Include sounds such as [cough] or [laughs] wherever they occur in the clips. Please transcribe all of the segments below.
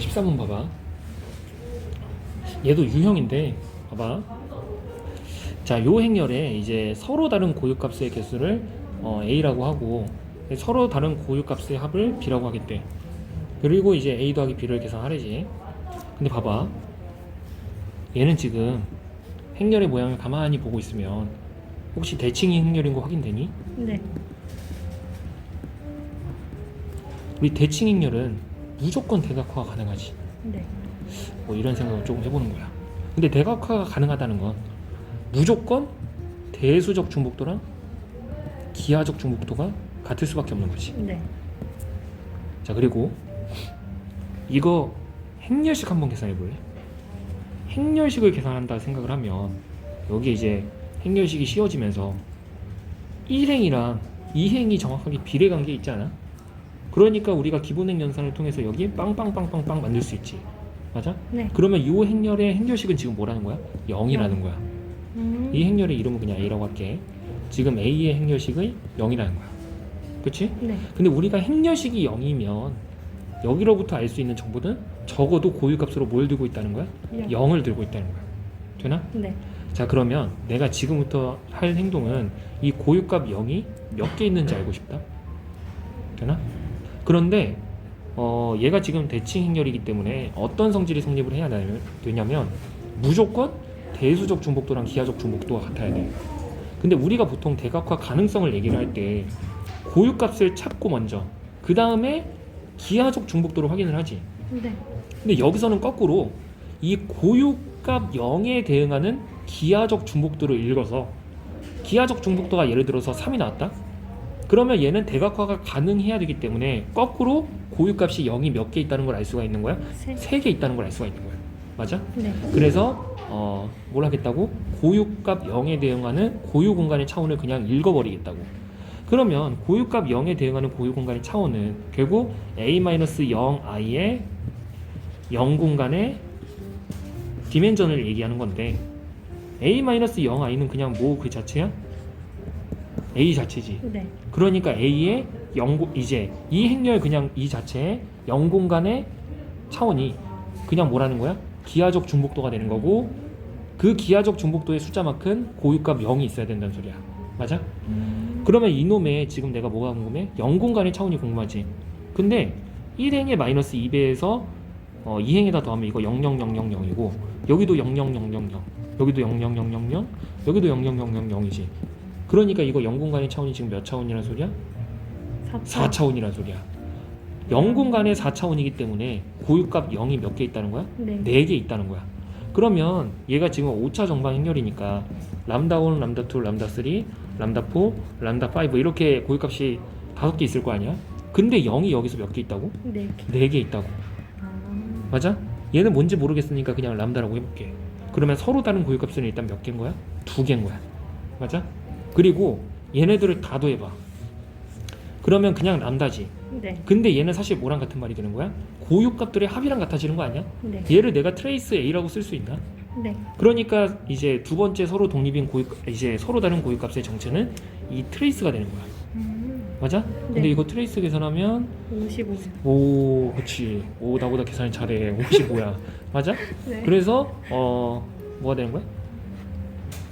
13번 봐봐. 얘도 유형인데 봐봐. 자, 요 행렬에 이제 서로 다른 고유값의 개수를 어, a라고 하고 서로 다른 고유값의 합을 b라고 하겠대. 그리고 이제 a 더하기 b를 계산하래지. 근데 봐봐. 얘는 지금 행렬의 모양을 가만히 보고 있으면 혹시 대칭이 행렬인 거 확인되니? 네. 우리 대칭 행렬은 무조건 대각화가 가능하지. 네. 뭐 이런 생각을 조금 해보는 거야. 근데 대각화가 가능하다는 건 무조건 대수적 중복도랑 기하적 중복도가 같을 수밖에 없는 거지. 네. 자 그리고 이거 행렬식 한번 계산해 볼래? 행렬식을 계산한다 생각을 하면 여기 이제 행렬식이 씌워지면서 1행이랑 2행이 정확하게 비례 관계 있지 않아? 그러니까 우리가 기본행 연산을 통해서 여기 빵빵빵빵빵 만들 수 있지. 맞아? 네. 그러면 이 행렬의 행렬식은 지금 뭐라는 거야? 0이라는 거야. 음. 이 행렬의 이름은 그냥 A라고 할게. 지금 A의 행렬식의 0이라는 거야. 그치? 네. 근데 우리가 행렬식이 0이면 여기로부터 알 수 있는 정보는 적어도 고유값으로 뭘 들고 있다는 거야? 영. 0을 들고 있다는 거야. 되나? 네. 자 그러면 내가 지금부터 할 행동은 이 고유값 0이 몇 개 있는지 알고 싶다. 되나? 그런데 어, 얘가 지금 대칭 행렬이기 때문에 어떤 성질이 성립을 해야 되냐면, 무조건 대수적 중복도랑 기하적 중복도가 같아야 돼. 근데 우리가 보통 대각화 가능성을 얘기를 할 때 고유값을 찾고 먼저 그 다음에 기하적 중복도를 확인을 하지. 네. 근데 여기서는 거꾸로 이 고유값 0에 대응하는 기하적 중복도를 읽어서 기하적 중복도가 예를 들어서 3이 나왔다? 그러면 얘는 대각화가 가능해야 되기 때문에 거꾸로 고유값이 0이 몇 개 있다는 걸 알 수가 있는 거야? 세. 3개 있다는 걸 알 수가 있는 거야. 맞아? 네. 그래서 어, 뭘 하겠다고? 고유값 0에 대응하는 고유 공간의 차원을 그냥 읽어버리겠다고. 그러면 고유값 0에 대응하는 고유 공간의 차원은 결국 a-0i의 0 공간의 디멘전을 얘기하는 건데 a-0i는 그냥 뭐 그 자체야? A 자체지. 네. 그러니까 A의 0 이제 이 행렬 그냥 이 자체의 0 공간의 차원이 그냥 뭐라는 거야? 기하적 중복도가 되는 거고 그 기하적 중복도의 숫자만큼 고유값 0이 있어야 된다는 소리야. 맞아? 그러면 이놈의 지금 내가 뭐가 궁금해? 0 공간의 차원이 궁금하지. 근데 1행의 마이너스 2배에서 어, 2행에다 더하면 이거 00000이고 여기도 00000 여기도 00000 여기도 00000이지. 그러니까 이거 0 공간의 차원이 지금 몇 차원이라는 소리야? 4. 4차원이라는 소리야. 0 공간의 4차원이기 때문에 고유값 0이 몇 개 있다는 거야? 네. 4개 있다는 거야. 그러면 얘가 지금 5차 정방 행렬이니까 람다 1, 람다 2, 람다 3, 람다 4, 람다 5 이렇게 고유값이 5개 있을 거 아니야? 근데 0이 여기서 몇 개 있다고? 네. 4개 있다고. 아. 맞아? 얘는 뭔지 모르겠으니까 그냥 람다라고 해볼게. 그러면 서로 다른 고유값은 일단 몇 개인 거야? 두 개인 거야. 맞아? 그리고 얘네들을 다 더해봐. 그러면 그냥 람다지. 네. 근데 얘는 사실 뭐랑 같은 말이 되는 거야? 고유값들의 합이랑 같아지는 거 아니야? 네. 얘를 내가 트레이스 A라고 쓸 수 있나? 네. 그러니까 이제 두 번째 서로 독립인 고유 이제 서로 다른 고유값의 정체는 이 트레이스가 되는 거야. 음. 맞아? 근데 네. 이거 트레이스 계산하면 55. 오, 그렇지. 오, 나보다 계산이 잘해. 55야. [laughs] 맞아? 네. 그래서 어 뭐가 되는 거야?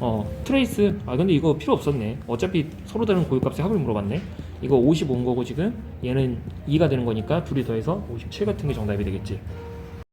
어 트레이스. 아 근데 이거 필요 없었네. 어차피 서로 다른 고유값의 합을 물어봤네. 이거 55인 거고 지금 얘는 2가 되는 거니까 둘이 더해서 57 같은 게 정답이 되겠지